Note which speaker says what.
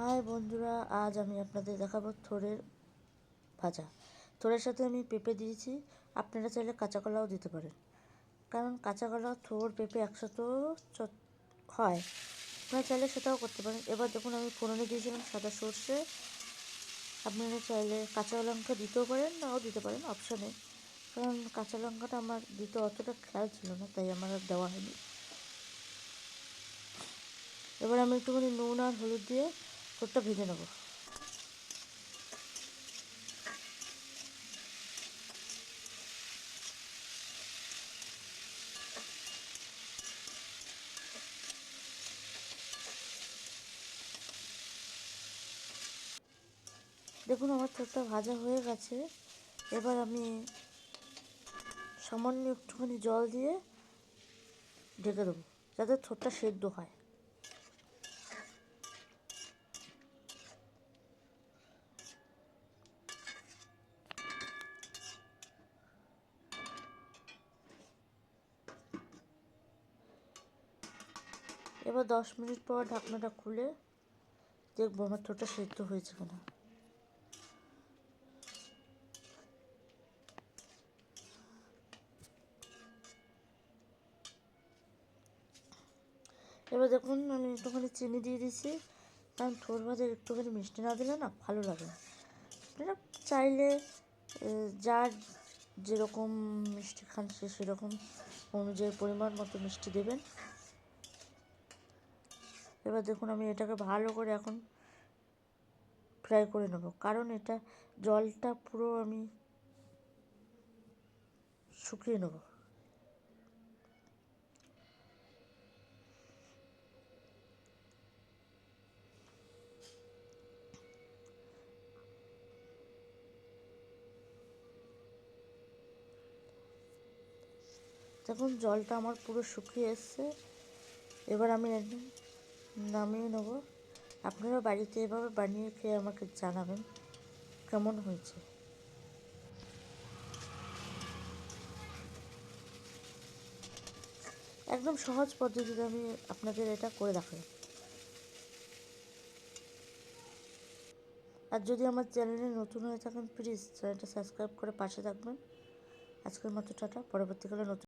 Speaker 1: High বন্ধুরা, আজ আমি আপনাদের দেখাবো থোড়ের ভাজা। থোড়ের সাথে আমি পেঁপে দিয়েছি, আপনারা চাইলে কাঁচা কলাও দিতে পারেন। কারণ কাঁচা কলা থোড় পেঁপে একসাথেও হয়। আপনারা চাইলে সেটাও করতে পারেন। এবার দেখুন, আমি ফোড়নে দিয়েছিলাম সাদা সর্ষে। আপনারা চাইলে কাঁচা লঙ্কা দিতেও পারেন, নাও দিতে পারেন অপশানে কারণ কাঁচা লঙ্কাটা আমার দিতে অতটা খেয়াল ছিল না, তাই আমার আর দেওয়া হয়নি। এবার আমি একটুখানি নুন আর হলুদ দিয়ে ঠোঁটটা ভেজে নেব। দেখুন, আমার ঠোঁটটা ভাজা হয়ে গেছে। এবার আমি সামান্য একটুখানি জল দিয়ে ঢেকে দেবো, যাতে ঠোঁটটা সেদ্ধ হয়। এবার দশ মিনিট পর ঢাকনাটা খুলে দেখব আমার ঠোঁটটা সেদ্ধ হয়েছে কিনা। এবার দেখুন আমি একটুখানি চিনি দিয়ে দিচ্ছি কারণ ঠোঁট ভাজা একটুখানি মিষ্টি না দিলে না ভালো লাগে না। আপনারা চাইলে যার যেরকম মিষ্টি খান সে সেরকম অনুযায়ী পরিমাণ মতো মিষ্টি দেবেন। এবার দেখুন আমি এটাকে ভালো করে এখন ফ্রাই করে নেব। কারণ এটা জলটা পুরো আমি শুকিয়ে নেব। দেখুন জলটা আমার পুরো শুকিয়ে এসছে। এবার আমি একদম নামিয়ে নেব। আপনারা বাড়িতে এভাবে বানিয়ে খেয়ে আমাকে জানাবেন কেমন হয়েছে। একদম সহজ পদ্ধতিতে আমি আপনাদের এটা করে দেখাই আর যদি আমার চ্যানেলে নতুন হয়ে থাকেন, প্লিজ চ্যানেলটা সাবস্ক্রাইব করে পাশে থাকবেন। আজকের মতো টাটা, পরবর্তীকালে নতুন